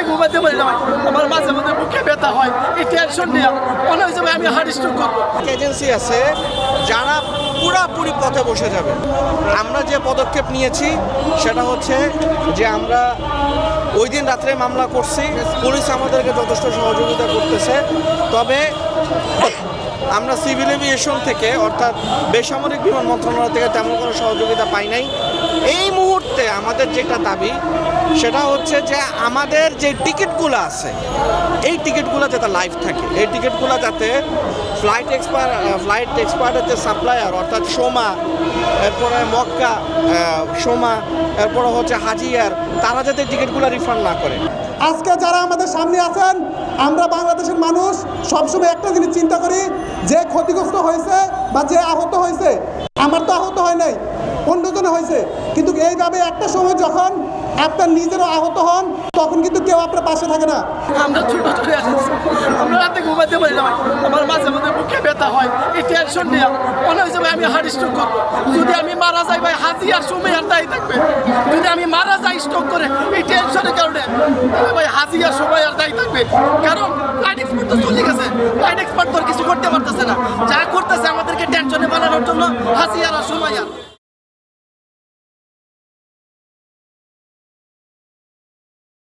রাতে ঘুমাতে পারি না আমার মাঝে মাঝে বুকে ব্যথা হয়, এই টেনশন নিয়ে। মনে হয়েছে আমি হার্ট স্ট্রোক করব। এজেন্সি আছে, যারা পুরাপুরি পথে বসে যাবে। আমরা যে পদক্ষেপ নিয়েছি, সেটা হচ্ছে যে আমরা ওই দিন রাত্রে মামলা করছি। পুলিশ আমাদেরকে যথেষ্ট সহযোগিতা করতেছে। তবে আমরা সিভিল এভিয়েশন থেকে, অর্থাৎ বেসামরিক বিমান মন্ত্রণালয় থেকে তেমন কোনো সহযোগিতা পাই নাই। এই মুহূর্তে আমাদের যেটা দাবি, সেটা হচ্ছে যে আমাদের যে টিকিটগুলো আছে, এই টিকিটগুলো যাতে লাইভ থাকে। এই টিকিটগুলো যাতে ফ্লাইট এক্সপায়ার ফ্লাইট এক্সপায়ারের যে সাপ্লায়ার অর্থাৎ সোমা, এরপরে মক্কা সোমা, এরপরে হচ্ছে হাজিয়ার তারা যাতে টিকিটগুলো রিফান্ড না করে। আজকে যারা আমাদের সামনে আছেন, আমরা বাংলাদেশের মানুষ সবসময় একটা জিনিস চিন্তা করি ক্ষতিগ্রস্ত হয়েছে বা যে আহত হয়েছে, আমার তো আহত হয় নাই, অন্যজনে হয়েছে। কিন্তু এইভাবে একটা সময় যখন আপনার নিজেরও আহত হন, তখন কিন্তু কেউ আপনার পাশে থাকে না। ব্যথা হয়। এই নিয়ে আমি যদি আমি মারা যাই ভাই সময় আর থাকবে। যদি আমি মারা যাই করে কারণে ভাই সময় আর থাকবে। কারণ গেছে এক্সপার্ট কিছু করতে পারতেছে না। যা করতেছে আমাদেরকে টেনশনে বানানোর জন্য হাসি আর সময় আর